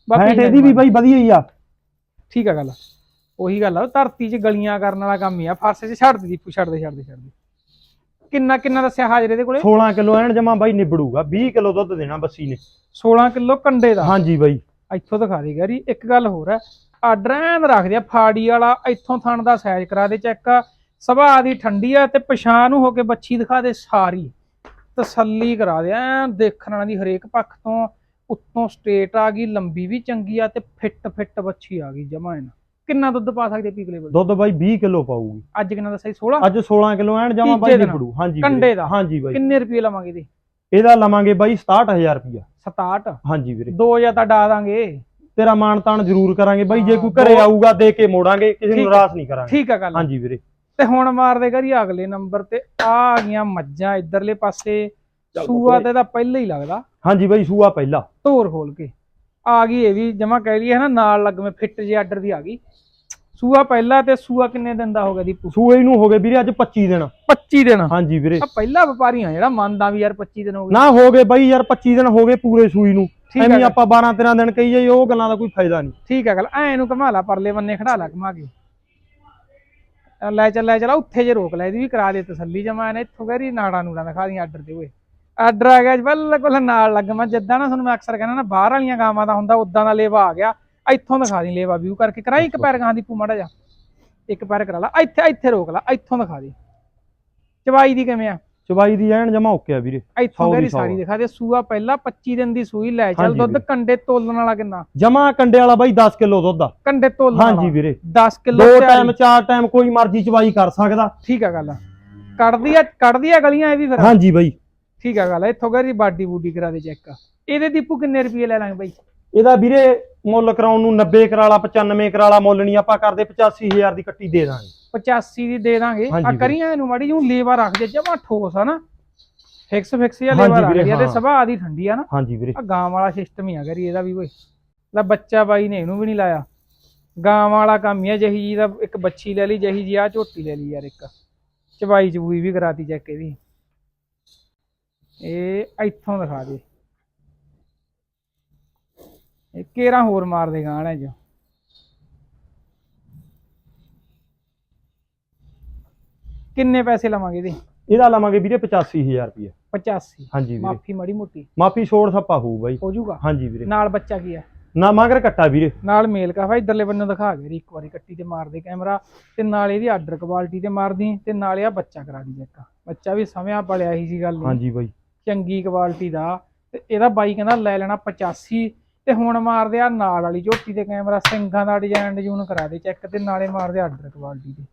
Speaker 2: ਫੈਂਟ ਇਹਦੀ ਵੀ ਬਾਈ ਵਧੀਆ ਹੀ ਆ।
Speaker 1: ਠੀਕ ਆ ਗੱਲ। ਉਹੀ ਗੱਲ ਆ ਧਰਤੀ 'ਚ ਗਲੀਆਂ ਕਰਨ ਵਾਲਾ ਕੰਮ ਹੀ ਆ। ਫਰਸ਼ 'ਚ ਛੱਡ ਦੇ ਦੀਪੂ ਛੱਡ ਦੇ ਛੱਡ ਦੇ ਛੱਡ ਦੇ ਕਿੰਨਾ ਕਿੰਨਾ ਦੱਸਿਆ ਹਾਜ਼ਰੇ ਦੇ ਕੋਲੇ?
Speaker 2: 16 ਕਿਲੋ ਐਨ ਜਮਾ ਬਾਈ ਨਿਬੜੂਗਾ 20 ਕਿਲੋ ਦੁੱਧ ਦੇਣਾ ਬੱਸੀ ਨੇ।
Speaker 1: 16 ਕਿਲੋ ਕੰਡੇ ਦਾ।
Speaker 2: ਹਾਂਜੀ ਬਾਈ।
Speaker 1: ਇੱਥੋਂ ਦਿਖਾ ਦੇ ਗਰੀ ਇੱਕ ਗੱਲ ਹੋਰ ਹੈ ਆਰਡਰ ਐਨ ਰੱਖਦੇ ਆ ਫਾੜੀ ਵਾਲਾ ਇੱਥੋਂ ਥਣ ਦਾ ਸਾਈਜ਼ ਕਰਾ ਦੇ ਚੈੱਕ। ਸੁਭਾਅ ਦੀ ਠੰਡੀ ਆ ਤੇ ਪਛਾਣ ਨੂੰ ਹੋ ਕੇ ਬੱਚੀ ਦਿਖਾ ਦੇ ਸਾਰੀ। ਤਸੱਲੀ ਕਰਾ ਦੇ ਐਨ ਦੇਖਣ ਵਾਲੀ ਦੀ ਹਰੇਕ ਪੱਖ ਤੋਂ ਉੱਤੋਂ ਸਟੇਟ ਆ ਗਈ ਲੰਬੀ ਵੀ ਚੰਗੀ ਆ ਤੇ ਫਿੱਟ ਫਿੱਟ ਬੱਚੀ ਆ ਗਈ ਜਮਾ ਇਹਨਾਂ। ਕਿੰਨਾ ਦੁੱਧ ਪਾ ਸਕਦੇ ਪੀਕਲੇ ਬਲ
Speaker 2: ਦੁੱਧ ਬਾਈ 20 ਕਿਲੋ ਪਾਊਗੀ।
Speaker 1: ਅੱਜ ਕਿੰਨਾ ਦੱਸਿਆ ਸੀ? 16
Speaker 2: ਅੱਜ 16 ਕਿਲੋ ਐਨ ਜਮਾ
Speaker 1: ਤੀਜੇ
Speaker 2: ਬਾਈ
Speaker 1: ਦਿਨ।
Speaker 2: ਨਿਬੜੂ ਹਾਂਜੀ
Speaker 1: ਕੰਡੇ। ਦਾ।
Speaker 2: ਹਾਂਜੀ ਬਾਈ।
Speaker 1: ਕਿੰਨੇ ਰੁਪਏ ਲਵਾਂਗੇ ਇਹਦੇ?
Speaker 2: ਇਹਦਾ ਲਵਾਂਗੇ ਬਾਈ 67000 ਰੁਪਇਆ
Speaker 1: 67
Speaker 2: ਹਾਂਜੀ ਵੀਰੇ।
Speaker 1: ਦੋ ਜਾਂ ਤਾਂ ਡਾ ਦਾਂਗੇ।
Speaker 2: ਤੇਰਾ ਮਾਣ ਤਾਣ ਜ਼ਰੂਰ ਕਰਾਂਗੇ ਬਾਈ। ਜੇ ਕੋਈ ਘਰੇ
Speaker 1: ਦੋ-
Speaker 2: ਆਊਗਾ ਦੇ ਕੇ ਮੋੜਾਂਗੇ ਕਿਸੇ ਨੂੰ। ਨਿਰਾਸ਼ ਨਹੀਂ ਕਰਾਂਗੇ।
Speaker 1: ਠੀਕ ਆ ਗੱਲ।
Speaker 2: ਹਾਂਜੀ ਵੀਰੇ।
Speaker 1: ਤੇ ਹੁਣ ਮਾਰਦੇ ਕਰੀ ਅਗਲੇ ਨੰਬਰ ਤੇ ਆ ਆ ਗਈਆਂ ਮੱਝਾਂ ਇਧਰਲੇ ਪਾਸੇ। ਸੂਆ ਤੇ ਤਾਂ ਪਹਿਲਾਂ ਹੀ ਲੱਗਦਾ।
Speaker 2: ਹਾਂਜੀ ਬਾਈ ਸੂਆ ਪਹਿਲਾ।
Speaker 1: ਧੋਰ ਖੋਲ ਕੇ। ਆ ਗਈ ਇਹ ਵੀ ਜਮਾ ਕਹਿ ਲਈਏ ਹਨਾ ਨਾਲ ਲੱਗਵੇਂ ਫਿੱਟ ਜੇ ਆਰਡਰ ਦੀ ਆ ਗਈ। ਸੂਆ ਪਹਿਲਾ ਤੇ ਸੂਆ ਕਿੰਨੇ ਦਿਨ ਦਾ ਹੋ ਗਿਆ ਦੀਪੂ?
Speaker 2: ਸੂਏ ਨੂੰ ਹੋ ਗਏ ਵੀਰੇ ਅੱਜ 25 ਦਿਨ।
Speaker 1: 25 ਦਿਨ। ਆ
Speaker 2: ਹਾਂਜੀ ਵੀਰੇ।
Speaker 1: ਪਹਿਲਾ ਵਪਾਰੀ ਆ ਜਿਹੜਾ ਮੰਨਦਾ ਵੀ ਯਾਰ 25 ਦਿਨ ਹੋ ਗਏ।
Speaker 2: ਨਾ ਹੋ ਗਏ ਬਾਈ ਯਾਰ 25 ਦਿਨ ਹੋ ਗਏ ਪੂਰੇ ਸੂਈ ਨੂੰ। ਐਵੇਂ
Speaker 1: ਆ
Speaker 2: ਆਪਾਂ 12 13 ਦਿਨ ਕਹੀ ਜਾਈ ਉਹ ਗੱਲਾਂ ਦਾ ਕੋਈ ਫਾਇਦਾ ਨਹੀਂ।
Speaker 1: ਠੀਕ ਆ ਗੱਲ ਐ ਨੂੰ ਘਮਾ ਲਾ ਪਰਲੇ ਬੰਨੇ ਖੜਾ ਲਾ ਘਮਾ ਕੇ। ਆ ਲੈ ਚੱਲ ਲੈ ਚਲਾ ਉੱਥੇ ਜੇ ਰੋਕ ਲੈ ਇਹਦੀ ਵੀ ਕਰਾ ਦੇ ਤਸੱਲੀ ਜਮਾ ਨੇ ਇੱਥੋਂ ਕਹਿ ਰਹੀ ਨਾੜਾ ਨੂੜਾ ਦਿਖਾ ਦੀ ਆਰਡਰ ਤੇ ਓਏ। ਆਰਡਰ ਆ ਗਿਆ ਜੀ ਬਿਲਕੁਲ ਨਾਲ ਲੱਗ ਮੈਂ ਜਿੱਦਾਂ ਨਾ ਤੁਹਾਨੂੰ ਮੈਂ ਅਕਸਰ ਕਹਿੰਦਾ ਨਾ ਬਾਹਰ ਵਾਲੀਆਂ ਗਾਵਾਂ ਦਾ ਹੁੰਦਾ ਉਦਾਂ ਦਾ ਲੇਵਾ ਆ ਗਿਆ। ਇੱਥੋਂ ਦਿਖਾ ਦੀ ਲੇਵਾ ਵਿਊ ਕਰਕੇ ਕਰਾਈ ਇੱਕ ਪੈਰ ਗਾਂ ਦੀ ਪੂ ਮਾੜਾ ਜਾ ਇੱਕ ਪੈਰ ਕਰਾ ਲਾ ਇੱਥੇ ਇੱਥੇ ਰੋਕ ਲਾ ਇੱਥੋਂ ਦਿਖਾ ਦੇ ਚਵਾਈ ਦੀ ਕਿਵੇਂ ਆ?
Speaker 2: ਚਵਾਈ ਦੀ ਐਨ ਜਮਾ ਓਕੇ ਆ ਵੀਰੇ।
Speaker 1: ਇੱਥੋਂ
Speaker 2: ਸੌ।
Speaker 1: ਸਾਰੀ ਦਿਖਾ ਦੇ ਸੂਆ ਪਹਿਲਾਂ 25 ਦਿਨ ਦੀ ਸੂਈ ਲੈ ਚੱਲ ਦੁੱਧ। ਕੰਡੇ ਤੋਲਣ ਵਾਲਾ ਕਿੰਨਾ?
Speaker 2: ਜਮਾ ਕੰਡੇ ਵਾਲਾ ਬਾਈ 10 ਕਿਲੋ ਦੁੱਧ ਆ।
Speaker 1: ਕੰਡੇ ਤੋਲਣ ਵਾਲਾ।
Speaker 2: ਹਾਂਜੀ ਵੀਰੇ।
Speaker 1: 10 ਕਿਲੋ
Speaker 2: ਦੋ ਟਾਈਮ ਚਾਰ ਟਾਈਮ ਕੋਈ ਮਰਜ਼ੀ ਚਵਾਈ ਕਰ ਸਕਦਾ।
Speaker 1: ਠੀਕ ਆ ਗੱਲ ਕੱਢਦੀ ਆ ਕੱਢਦੀ ਆ ਗਲੀਆਂ ਇਹ ਵੀ ਫਿਰ।
Speaker 2: ਹਾਂਜੀ ਬਾਈ।
Speaker 1: ਠੀਕ ਆ ਗੱਲ ਇੱਥੋਂ ਗਰੀ ਬਾਡੀ ਬੂਡੀ ਕਰਾ ਦੇ ਚੈੱਕ। ਇਹਦੇ ਦੀਪੂ ਕਿੰਨੇ ਰੁਪਏ ਲੈ ਲਾਂਗੇ ਬਾਈ?
Speaker 2: ਇਹਦਾ ਵੀਰੇ ਮੁੱਲ ਕਰਾਉਣ ਨੂੰ 90 ਕਰਾਲਾ 95 ਕਰਾਲਾ ਮੁੱਲ ਨਹੀਂ ਆਪਾਂ ਕਰਦੇ 85000 ਦੀ ਕੱਟੀ ਦੇ ਦਾਂਗੇ।
Speaker 1: 85 ਦੀ ਦੇ ਦਾਂਗੇ। ਆ। ਕਰੀਆਂ ਇਹਨੂੰ ਮਾੜੀ ਜਿਹੀ ਲੇਵਾ ਰੱਖ ਦੇ ਜਮਾ ਠੋਸ ਆ ਨਾ। ਫਿਕਸ ਫਿਕਸ ਜਿਹਾ
Speaker 2: ਹਾਂਜੀ
Speaker 1: ਲੇਵਾ ਰੱਖ
Speaker 2: ਵੀਰੇ,
Speaker 1: ਦਿਆ ਤੇ
Speaker 2: ਹਾਂ।
Speaker 1: ਸੁਭਾਅ ਦੀ ਠੰਡੀ ਆ ਨਾ।
Speaker 2: ਹਾਂਜੀ ਵੀਰੇ।
Speaker 1: ਆ ਗਾਂ ਵਾਲਾ ਸਿਸਟਮ ਹੀ ਆ ਗਰੀ ਇਹਦਾ ਵੀ ਓਏ ਲੈ ਬੱਚਾ ਬਾਈ ਨੇ ਇਹਨੂੰ ਵੀ ਨਹੀਂ ਲਾਇਆ। ਗਾਂ ਵਾਲਾ ਕੰਮ ਹੀ ਆ ਜਹੀ ਜੀ ਦਾ ਇੱਕ ਬੱਚੀ ਲੈ ਲਈ ਜਹੀ ਜੀ ਆ ਝੋਟੀ ਲੈ ਲਈ ਯਾਰ ਇੱਕ। ਚਬਾਈ ਚਬੂਈ ਵੀ ਕਰਾਤੀ ਚੈੱਕ ਇਹਦੀ। ਇਹ ਇੱਥੋਂ ਦਿਖਾ ਦੇ। ਇਹ ਕੇਰਾ ਹੋਰ ਮਾਰ ਦੇ ਗਾਣਾ ਜੋ ਕਿੰਨੇ ਪੈਸੇ ਲਵਾਂਗੇ ਇਹਦੇ?
Speaker 2: ਇਹਦਾ ਲਵਾਂਗੇ ਵੀਰੇ 85000 ਰੁਪਏ
Speaker 1: 85
Speaker 2: ਹਾਂਜੀ ਵੀਰੇ।
Speaker 1: ਮਾਫੀ ਮੜੀ ਮੋਟੀ।
Speaker 2: ਮਾਫੀ ਛੋੜ ਸੱਪਾ ਹੋਊ ਬਾਈ।
Speaker 1: ਹੋ ਜਾਊਗਾ?
Speaker 2: ਹਾਂਜੀ ਵੀਰੇ।
Speaker 1: ਨਾਲ ਬੱਚਾ ਕੀ ਹੈ
Speaker 2: ਨਾ ਮਗਰ ਕੱਟਾ ਵੀਰੇ।
Speaker 1: ਨਾਲ ਮੇਲ ਕਾ ਭਾਈ ਇਧਰਲੇ ਬੰਨੇ ਦਿਖਾ ਗਏ ਇੱਕ ਵਾਰੀ ਕੱਟੀ ਤੇ ਮਾਰ ਦੇ ਕੈਮਰਾ। ਤੇ ਨਾਲ ਇਹਦੀ ਆਰਡਰ ਕੁਆਲਿਟੀ ਤੇ ਮਾਰਦੀ ਤੇ ਨਾਲ ਇਹ ਬੱਚਾ ਕਰਾ ਦੀ ਚੈੱਕ। ਬੱਚਾ ਵੀ ਸਮਿਆ ਪਲਿਆ ਹੀ ਸੀ ਗੱਲ।
Speaker 2: ਹਾਂਜੀ ਬਾਈ।
Speaker 1: ਚੰਗੀ ਕੁਆਲਿਟੀ ਦਾ। ਤੇ ਇਹਦਾ ਬਾਈ ਕਹਿੰਦਾ ਲੈ ਲੈਣਾ 85 ਤੇ ਹੁਣ ਮਾਰਦੇ ਆ ਨਾਲ ਵਾਲੀ ਝੋਟੀ ਤੇ ਕੈਮਰਾ ਸਿੰਘਾਂ ਦਾ ਡਿਜ਼ਾਈਨ ਡਿਜ਼ੂਨ ਕਰਾ ਦੇ ਚੈੱਕ ਤੇ ਨਾਲੇ ਮਾਰਦੇ ਆਰਡਰ ਕੁਆਲਿਟੀ ਤੇ।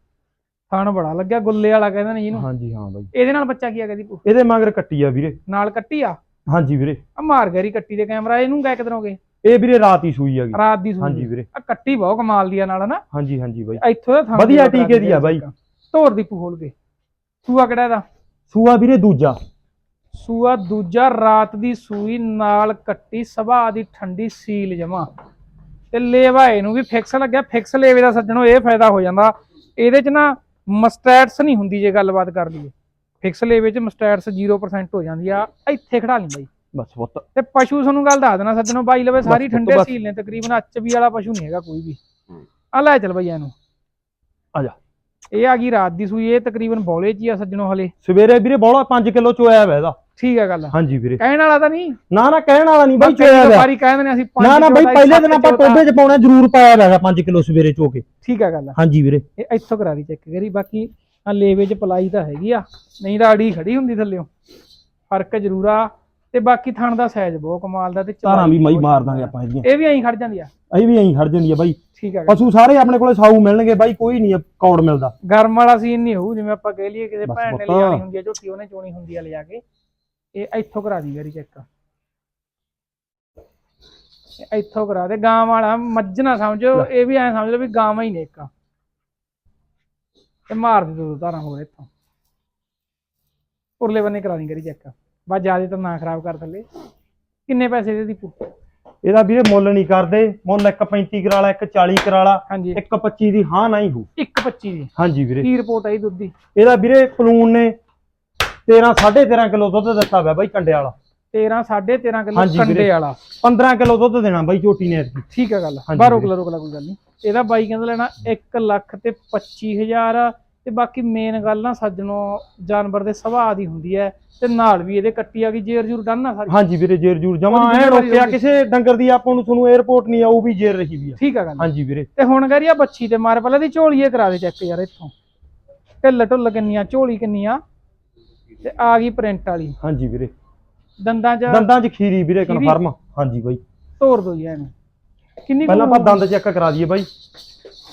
Speaker 1: ਥਣ ਬੜਾ ਲੱਗਿਆ ਗੁੱਲੇ ਵਾਲਾ ਕਹਿੰਦਾ ਨੇ ਜਿਹਨੂੰ
Speaker 2: ਹਾਂਜੀ ਹਾਂ ਬਾਈ।
Speaker 1: ਇਹਦੇ ਨਾਲ ਬੱਚਾ ਕੀ ਆ ਕਦੀ
Speaker 2: ਇਹਦੇ ਮਗਰ ਕੱਟੀ ਆ ਵੀਰੇ।
Speaker 1: ਨਾਲ ਕੱਟੀ ਆ?
Speaker 2: ਹਾਂਜੀ ਵੀਰੇ।
Speaker 1: ਆ ਮਾਰ ਗਰੀ ਕੱਟੀ ਦੇ ਕੈਮਰਾ ਇਹਨੂੰ ਗਏ ਕਿਧਰੋਂ ਗਏ।
Speaker 2: ਇਹ ਵੀਰੇ ਰਾਤ ਹੀ ਸੂਈ ਹੈਗੀ
Speaker 1: ਰਾਤ ਦੀ ਸੂਈ
Speaker 2: ਹਾਂਜੀ ਵੀਰੇ।
Speaker 1: ਆ ਕੱਟੀ ਬਹੁਤ ਕਮਾਲ ਦੀ ਆ ਨਾਲ ਨਾ
Speaker 2: ਹਾਂਜੀ ਹਾਂਜੀ ਬਾਈ।
Speaker 1: ਇੱਥੋਂ ਦਾ
Speaker 2: ਵਧੀਆ ਟੀਕੇ ਦੀ ਆ ਬਾਈ।
Speaker 1: ਧੋਰ ਦੀ ਖੋਲ ਕੇ। ਸੂਆ ਕਿਹੜਾ ਇਹਦਾ?
Speaker 2: ਸੂਆ ਵੀਰੇ ਦੂਜਾ।
Speaker 1: ਸੂਆ ਦੂਜਾ ਰਾਤ ਦੀ ਸੂਈ ਨਾਲ ਕੱਟੀ ਸੁਭਾਅ ਦੀ ਠੰਡੀ ਸੀਲ ਜਮਾ। ਤੇ ਲੇਵਾ ਇਹਨੂੰ ਵੀ ਫਿਕਸ ਲੱਗਿਆ। ਫਿਕਸ ਲੇਵੇ ਦਾ ਸੱਜਣੋ ਇਹ ਫਾਇਦਾ ਹੋ ਜਾਂਦਾ। ਇਹਦੇ ਚ ਨਾ ਮਸਟੈਟਸ ਨਹੀਂ ਹੁੰਦੀ ਜੇ ਗੱਲਬਾਤ ਕਰ ਲਈਏ। ਫਿਕਸ ਲੇਵੇ ਚ ਮਸਟੈਟਸ 0% ਹੋ ਜਾਂਦੀ ਆ ਇੱਥੇ ਖੜਾ ਲਈ ਬਾਈ।
Speaker 2: ਬਸ ਪੁੱਤ।
Speaker 1: ਤੇ ਪਸ਼ੂ ਤੁਹਾਨੂੰ ਗੱਲ ਦੱਸ ਦੇਣਾ ਸੱਜਣੋ ਬਾਈ ਲਵੇ ਸਾਰੀ ਠੰਡੇ। ਸੀਲ ਨੇ ਤਕਰੀਬਨ ਵੀ ਵਾਲਾ ਪਸ਼ੂ ਨਹੀਂ ਹੈਗਾ ਕੋਈ ਵੀ। ਆ ਲੈ ਚੱਲ ਬਈ ਇਹਨੂੰ।
Speaker 2: ਆ ਜਾ।
Speaker 1: ਇਹ ਆ ਗਈ ਰਾਤ ਦੀ ਸੂਈ ਇਹ ਤਕਰੀਬਨ ਬੌਲੇ ਚ ਹੀ ਆ ਸੱਜਣੋ ਹਲੇ।
Speaker 2: ਸਵੇਰੇ ਵੀਰੇ ਬੋਲਾ 5 ਕਿਲੋ ਚੋਇਆ ਵਾ ਇਹਦਾ।
Speaker 1: ਠੀਕ ਆ ਗੱਲ।
Speaker 2: ਹਾਂਜੀ ਵੀਰੇ।
Speaker 1: ਕਹਿਣ ਵਾਲਾ ਤਾਂ ਨਹੀਂ।
Speaker 2: ਨਾ ਨਾ ਕਹਿਣ ਵਾਲਾ ਨਹੀਂ ਬਾਈ ਚੋਇਆ ਵਾ
Speaker 1: ਵਪਾਰੀ ਕਹਿੰਦੇ ਨੇ ਅਸੀਂ ਪੰਜ
Speaker 2: ਨਾ ਨਾ ਬਾਈ ਪਹਿਲੇ ਦਿਨ ਆਪਾਂ। ਟੋਬੇ 'ਚ ਪਾਉਣਾ ਜ਼ਰੂਰ ਪਾਇਆ ਹੋਇਆ 5 ਕਿਲੋ ਸਵੇਰੇ ਚੋ ਕੇ।
Speaker 1: ਠੀਕ ਆ ਗੱਲ
Speaker 2: ਹਾਂਜੀ ਵੀਰੇ।
Speaker 1: ਇਹ ਇੱਥੋਂ ਕਰਾ ਦੀ ਚੈੱਕ ਕਰੀ ਬਾਕੀ ਆ ਲੇਵੇ ਚ ਪਲਾਈ ਤਾਂ ਹੈਗੀ ਆ। ਨਹੀਂ ਤਾਂ ਅੜੀ ਖੜੀ ਹੁੰਦੀ ਥੱਲਿਓ। ਫ਼ਰਕ ਜ਼ਰੂਰ ਆ। ਤੇ ਬਾਕੀ ਥਣ ਦਾ ਸਾਈਜ਼ ਬਹੁਤ ਕਮਾਲ ਦਾ ਤੇ
Speaker 2: ਧਾਰਾਂ ਵੀ ਮਾਈ ਮਾਰ ਦਾਂਗੇ ਆਪਾਂ ਇਹਦੀਆਂ।
Speaker 1: ਇਹ ਵੀ ਐਂ ਖੜ ਜਾਂਦੀ ਆ
Speaker 2: ਅਸੀਂ ਵੀ ਐਂ ਖੜ ਜਾਂਦੀ ਆ ਬਾਈ।
Speaker 1: ਠੀਕ ਆ।
Speaker 2: ਪਸ਼ੂ ਸਾਰੇ ਆਪਣੇ ਕੋਲੇ ਸਾਊ ਮਿਲਣਗੇ ਬਾਈ ਕੋਈ ਨਹੀਂ ਕੌੜ ਮਿਲਦਾ।
Speaker 1: ਗਰਮ ਵਾਲਾ ਸੀਨ ਨਹੀਂ ਹੋਊ ਜਿਵੇਂ ਆਪਾਂ ਕਹਿ ਲਈਏ ਕਿਸੇ ਭੈਣ ਨੇ। ਲਿਆਣੀ ਹੁੰਦੀ ਆ ਝੋਟੀ ਉਹਨੇ ਚੋਣੀ ਹੁੰਦੀ ਆ ਲਿਜਾ ਕੇ। ਇਹ ਇੱਥੋਂ ਕਰਾ ਦੀ ਗਰੀ ਚੈੱਕ ਇੱਥੋਂ ਕਰਾ ਦੇ ਗਾਂ ਵਾਲਾ ਮੱਝ ਨਾ ਸਮਝੋ। ਇਹ ਵੀ ਐਂ ਸਮਝ ਲਓ ਵੀ ਗਾਵਾਂ ਹੀ ਨੇ ਇੱਕ। ਤੇ ਮਾਰ ਦੇ ਦੋ ਧਾਰਾਂ ਹੋਰ ਇੱਥੋਂ। ਉਰਲੇ ਬੰਨੇ ਕਰਾ ਦੀ ਗਰੀ ਚੈੱਕ ਬਸ ਜ਼ਿਆਦਾ ਤਾਂ ਨਾ ਖਰਾਬ ਕਰ ਥੱਲੇ। ਕਿੰਨੇ ਪੈਸੇ ਦੇ ਦੀਪੂ
Speaker 2: ਇਹਦਾ ਵੀਰੇ ਮੁੱਲ ਨਹੀਂ ਕਰਦੇ। ਮੁੱਲ 1.35 ਕਰਾਲਾ 1.40 ਕਰਾਲਾ
Speaker 1: ਹਾਂਜੀ।
Speaker 2: 1.25 ਦੀ ਹਾਂ ਨਹੀਂ ਹੋ
Speaker 1: 1.25 ਦੀ।
Speaker 2: ਹਾਂਜੀ ਵੀਰੇ।
Speaker 1: ਕੀ ਰਿਪੋਰਟ ਆਈ ਦੁੱਧ ਦੀ?
Speaker 2: ਇਹਦਾ ਵੀਰੇ ਪਲੂਨ ਨੇ 13 13.5 ਕਿਲੋ ਦੁੱਧ ਦਿੱਤਾ ਹੋਇਆ ਬਾਈ ਕੰਡੇ ਵਾਲਾ।
Speaker 1: 13 13.5 ਕਿਲੋ
Speaker 2: ਹਾਂਜੀ ਵੀਰੇ।
Speaker 1: ਕੰਡੇ ਵਾਲਾ।
Speaker 2: 15 ਕਿਲੋ ਦੁੱਧ ਦੇਣਾ ਬਾਈ ਝੋਟੀ ਨੇ ਐਤਕੀ।
Speaker 1: ਠੀਕ ਹੈ ਗੱਲ।
Speaker 2: ਹਾਂਜੀ
Speaker 1: ਬਾਹਰ ਰੋਕ
Speaker 2: ਵੀਰੇ।
Speaker 1: ਲਾ ਰੋਕ ਲਾ ਕੋਈ ਗੱਲ ਨਹੀਂ। ਇਹਦਾ ਬਾਈ ਕਹਿੰਦਾ ਲੈਣਾ 1 ਲੱਖ ਤੇ 25000 ਤੇ ਬਾਕੀ ਮੇਨ ਗੱਲ ਨਾ ਸੱਜਣੋ ਜਾਨਵਰ ਦੇ ਸੁਭਾਅ ਦੀ ਹੁੰਦੀ ਹੈ ਤੇ ਨਾਲ ਵੀ ਇਹਦੇ ਕੱਟੀ ਆ ਗਈ ਜੇਰ ਜੂਰ ਡਨ ਨਾ ਸਾਰੀ।
Speaker 2: ਹਾਂਜੀ ਵੀਰੇ ਜੇਰ ਜੂਰ ਜਮਾ
Speaker 1: ਉਹਦੀ
Speaker 2: ਐ
Speaker 1: ਜ਼ਿੰਮੇਵਾਰੀ
Speaker 2: ਰੋਕਿਆ
Speaker 1: ਹੋਊਗੀ।
Speaker 2: ਕਿਸੇ ਡੰਗਰ ਦੀ ਆਪਾਂ ਨੂੰ ਤੁਹਾਨੂੰ 에어ਪੋਰਟ ਨਹੀਂ ਆਊ ਵੀ ਜੇਰ ਰਹੀ ਵੀ ਆ।
Speaker 1: ਠੀਕ ਆ ਗੱਲ।
Speaker 2: ਹਾਂਜੀ ਵੀਰੇ।
Speaker 1: ਤੇ ਹੁਣ ਕਰੀ ਆ ਬੱਚੀ ਤੇ ਮਾਰ ਪਹਿਲਾਂ ਦੀ ਝੋਲੀਏ ਕਰਾ ਦੇ ਚੈੱਕ ਯਾਰ ਇੱਥੋਂ। ਢਿੱਲ ਢੁੱਲ ਕਿੰਨੀਆਂ ਝੋਲੀ ਕਿੰਨੀਆਂ। ਤੇ ਆ ਗਈ ਪ੍ਰਿੰਟ ਵਾਲੀ।
Speaker 2: ਹਾਂਜੀ ਵੀਰੇ।
Speaker 1: ਦੰਦਾਂ 'ਚ
Speaker 2: ਦੰਦਾਂ 'ਚ ਖੀਰੀ ਵੀਰੇ
Speaker 1: ਖੀਰੀ?
Speaker 2: ਕਨਫਰਮ ਹਾਂਜੀ ਬਾਈ।
Speaker 1: ਤੋੜ ਦੋ ਜੀ ਇਹਨੂੰ ਕਿੰਨੀ ਕੁ
Speaker 2: ਪਹਿਲਾਂ ਆਪਾਂ ਦੰਦ ਚੈੱਕ ਕਰਾ ਦਈਏ ਬਾਈ।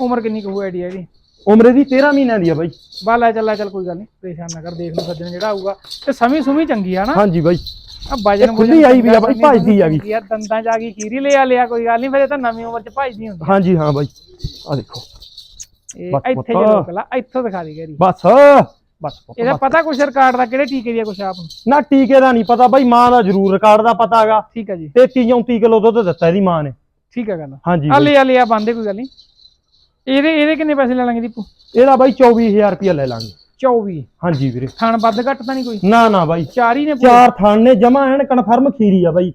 Speaker 1: ਉਮਰ ਕਿੰਨੀ ਕੁ ਆਈਡੀਆ ਇਹਦੀ?
Speaker 2: ਉਮਰੇ ਦੀ 13 ਮਹੀਨਿਆਂ ਦੀ ਆ ਬਾਈ।
Speaker 1: ਬਾ ਲੈ ਚੱਲ ਲੈ ਚੱਲ ਕੋਈ ਗੱਲ ਨਹੀਂ ਪਰੇਸ਼ਾਨ ਨਾ ਕਰ ਦੇਖ ਲਓ ਸੱਜਣ ਜਿਹੜਾ ਆਊਗਾ। ਤੇ ਸਮੀ ਸੁਮੀ ਚੰਗੀ ਆ ਨਾ?
Speaker 2: ਹਾਂਜੀ ਬਾਈ।
Speaker 1: ਆ ਵਜਨ
Speaker 2: ਇਹ ਖੁੱਲੀ ਆਈ ਵੀ ਆ ਬਾਈ, ਭੱਜਦੀ ਆ ਗਈ।
Speaker 1: ਯਾਰ ਦੰਦਾਂ ਚ ਆ ਗਈ ਕੀਰੀ ਲਿਆ ਲਿਆ ਕੋਈ ਗੱਲ ਨਹੀਂ ਫਿਰ ਇਹ ਤਾਂ ਨਵੀਂ ਉਮਰ ਚ ਭੱਜਦੀ ਹੁੰਦੀ
Speaker 2: ਹਾਂਜੀ ਹਾਂ ਬਾਈ। ਆ ਦੇਖੋ।
Speaker 1: ਇਹ
Speaker 2: ਬਸ
Speaker 1: ਇੱਥੇ
Speaker 2: ਪੁੱਤ।
Speaker 1: ਜੇ ਰੋਕ ਲਾ ਇੱਥੋਂ ਦਿਖਾ ਦੀ ਗੈਰੀ
Speaker 2: ਬਸ। ਬਸ ਪੁੱਤ,
Speaker 1: ਇਹਦਾ
Speaker 2: ਬਸ।
Speaker 1: ਪਤਾ ਕੁਛ ਰਿਕਾਰਡ ਦਾ ਕਿਹੜੇ ਟੀਕੇ ਦੀ ਆ ਕੁਛ ਆਪ ਨੂੰ?
Speaker 2: ਨਾ ਟੀਕੇ ਦਾ ਨਹੀਂ ਪਤਾ ਬਾਈ ਮਾਂ ਦਾ ਜ਼ਰੂਰ ਰਿਕਾਰਡ ਦਾ ਪਤਾ ਹੈਗਾ।
Speaker 1: ਠੀਕ ਆ ਜੀ।
Speaker 2: 33 34 ਕਿਲੋ ਦੁੱਧ ਦਿੱਤਾ ਇਹਦੀ ਮਾਂ ਨੇ।
Speaker 1: ਠੀਕ ਆ ਗੱਲ।
Speaker 2: ਹਾਂਜੀ
Speaker 1: ਆ
Speaker 2: ਬਾਈ।
Speaker 1: ਲਿਆ ਲਿਆ ਬੰਦੇ ਕੋਈ ਗੱਲ ਨਹੀਂ। ਇਹਦੇ ਇਹਦੇ ਕਿੰਨੇ ਪੈਸੇ ਲੈ ਲਾਂਗੇ ਦੀਪੂ?
Speaker 2: ਇਹਦਾ ਬਾਈ 24000 ਰੁਪਇਆ ਲੈ ਲਾਂਗੇ।
Speaker 1: 24
Speaker 2: ਹਾਂਜੀ ਵੀਰੇ।
Speaker 1: ਥਣ ਵੱਧ ਘੱਟ ਤਾਂ ਨਹੀਂ ਕੋਈ?
Speaker 2: ਨਾ ਨਾ ਬਾਈ।
Speaker 1: ਚਾਰ ਹੀ ਨੇ ਪੂਰੇ।
Speaker 2: ਚਾਰ ਥਾਣ ਨੇ ਜਮਾ ਐਨ ਕਨਫਰਮ ਖੀਰੀ ਆ ਬਾਈ।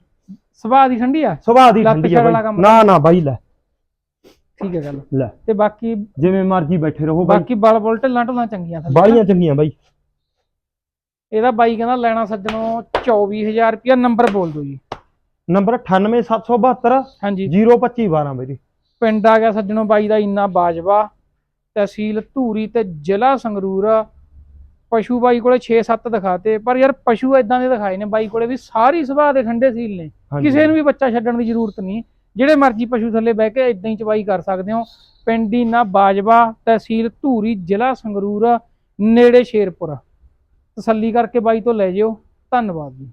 Speaker 1: ਸੁਭਾਅ ਦੀ ਠੰਡੀ ਆ?
Speaker 2: ਸੁਭਾਅ ਦੀ
Speaker 1: ਲੱਤ
Speaker 2: ਠੰਡੀ ਆ
Speaker 1: ਛੜ ਵਾਲਾ
Speaker 2: ਬਾਈ
Speaker 1: ਕੰਮ।
Speaker 2: ਨਾ ਨਾ ਬਾਈ ਲੈ।
Speaker 1: ਠੀਕ ਆ ਗੱਲ।
Speaker 2: ਲੈ।
Speaker 1: ਤੇ ਬਾਕੀ
Speaker 2: ਜਿਵੇਂ ਮਰਜ਼ੀ ਬੈਠੇ ਰਹੋ ਬਾਈ।
Speaker 1: ਬਾਕੀ ਬਲ ਬੁਲ ਢਿੱਲਾਂ ਢੁੱਲਾਂ ਚੰਗੀਆਂ ਥੱਲੇ
Speaker 2: ਬਾਲੀਆਂ ਚੰਗੀਆਂ ਬਾਈ।
Speaker 1: ਇਹਦਾ ਬਾਈ ਕਹਿੰਦਾ ਲੈਣਾ ਸੱਜਣੋ 24000 ਰੁਪਇਆ। ਨੰਬਰ ਬੋਲ ਦਿਓ ਜੀ।
Speaker 2: ਨੰਬਰ 98772
Speaker 1: ਹਾਂਜੀ।
Speaker 2: 02512 ਬਾਈ
Speaker 1: ਪਿੰਡ ਆ ਗਿਆ ਸੱਜਣੋ ਬਾਈ ਦਾ ਇੰਨਾ ਬਾਜਵਾ। ਤਹਿਸੀਲ ਧੂਰੀ ਤੇ ਜ਼ਿਲ੍ਹਾ ਸੰਗਰੂਰ। ਪਸ਼ੂ ਬਾਈ ਕੋਲੇ 6-7 ਦਿਖਾਤੇ। ਪਰ ਯਾਰ ਪਸ਼ੂ ਇਦਾਂ ਦੇ ਦਿਖਾਏ ਨੇ ਬਾਈ ਕੋਲੇ ਵੀ ਸਾਰੀ ਸੁਭਾਅ ਦੇ ਠੰਡੇ ਸੀਲ ਨੇ। ਕਿਸੇ ਨੂੰ ਵੀ ਬੱਚਾ ਛੱਡਣ ਦੀ ਜ਼ਰੂਰਤ ਨਹੀਂ। ਜਿਹੜੇ ਮਰਜ਼ੀ ਪਸ਼ੂ ਥੱਲੇ ਬਹਿ ਕੇ ਇਦਾਂ ਹੀ ਚਵਾਈ ਕਰ ਸਕਦੇ ਹੋ। ਪਿੰਡ ਨਾ ਬਾਜਵਾ, ਤਹਿਸੀਲ ਧੂਰੀ, ਜ਼ਿਲ੍ਹਾ ਸੰਗਰੂਰ, ਨੇੜੇ ਸ਼ੇਰਪੁਰ। ਤਸੱਲੀ ਕਰਕੇ ਬਾਈ ਤੋਂ ਲੈ ਜਿਓ। ਧੰਨਵਾਦ ਜੀ।